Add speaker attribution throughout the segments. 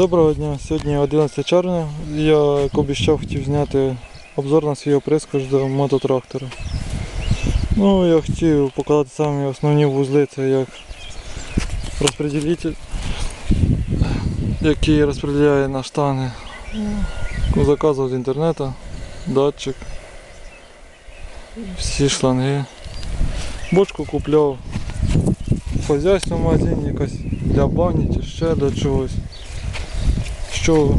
Speaker 1: Доброго дня. Сьогодні 11 червня. Я, як обіцяв, хотів зняти обзор на свій оприскувач до мототрактора. Ну, я хотів показати самі основні вузли, це як розподілитель, який розподіляє на штани. Заказував з інтернету, датчик, всі шланги. Бочку купляв в хазяйственному магазині якась для бані чи ще для чогось. Що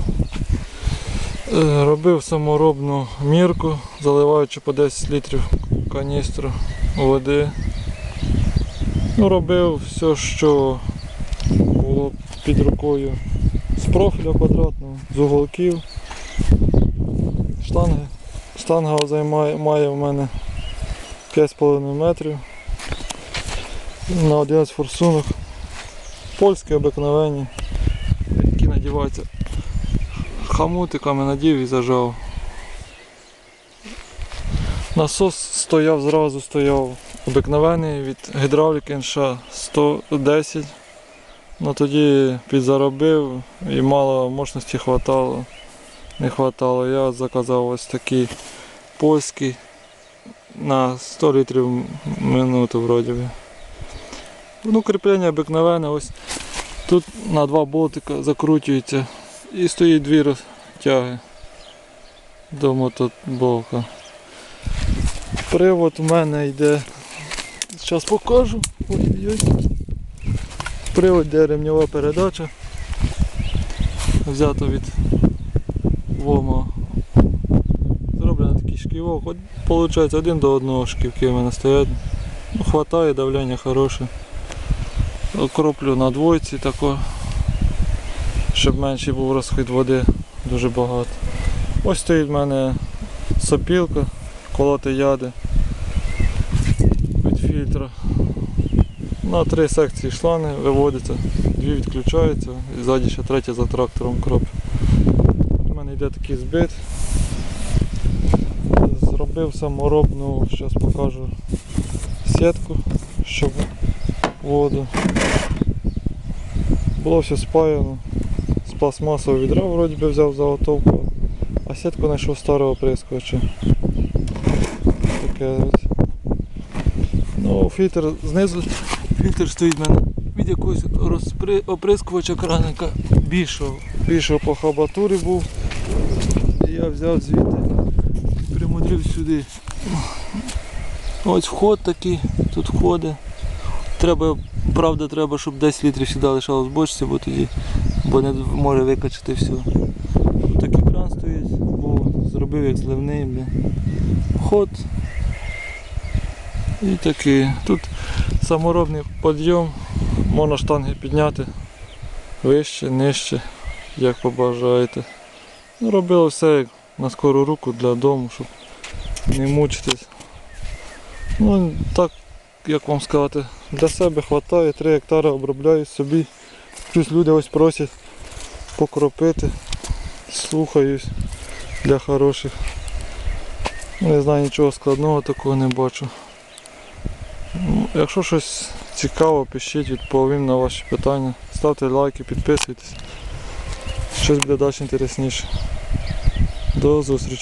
Speaker 1: е, робив саморобну мірку, заливаючи по 10 літрів каністру води. Ну, робив все, що було під рукою з профіля квадратного, з уголків. Штанги. Штанга займає, має в мене 5,5 метрів на 11 форсунок. Польські обикновенні, які надіваються хамутиками надів і зажав. Насос стояв зразу, стояв обикновений від гідравліки НШ 110. Ну тоді підзаробив і мало мощності хватало. Не хватало. Я заказав ось такий польський на 100 літрів в минуту вроді. Ну, кріплення обикновене, ось тут на два болтика закручується і стоїть дві розтяги до мотоблока. Привод у мене йде. Зараз покажу. Привод йде ремньова передача. Взято від Вома. Зроблено такий шківок. От, Получається один до одного шківки в мене стоять. Ну, хватає, давлення хороше. Окроплю на двойці тако, щоб менший був розхід води дуже багато. Ось стоїть в мене сопілка, колоти яди від фільтра. На три секції шланги виводиться, дві відключаються і ззаді ще третя за трактором кроп. У мене йде такий збит. Зробив саморобну, зараз покажу сітку, щоб воду. Було все спаяно. З пластмасового відра вроді би взяв заготовку, а сітку знайшов старого прискоча. Таке. Ну, фільтр знизу, фільтр стоїть в мене від якогось розпри... оприскувача краника більшого. Більшого по хабатурі був. І я взяв звідти, примудрив сюди. Ось вход такий, тут входи. Треба, правда, треба, щоб 10 літрів сюди лишалось в бочці, бо тоді бо не може викачати все. Такий кран стоїть, був, зробив як зливний. Вход. І такий. Тут саморобний підйом, можна штанги підняти вище, нижче, як побажаєте. Ну, робили все на скору руку для дому, щоб не мучитись. Ну, так, як вам сказати, для себе вистачає, 3 гектари обробляю собі. Плюс люди ось просять покропити. Слухаюсь для хороших. Не знаю нічого складного такого не бачу. Ну, Якщо щось цікаво, пишіть, відповім на ваші питання. Ставте лайки, підписуйтесь. Щось буде далі інтересніше. До зустрічі.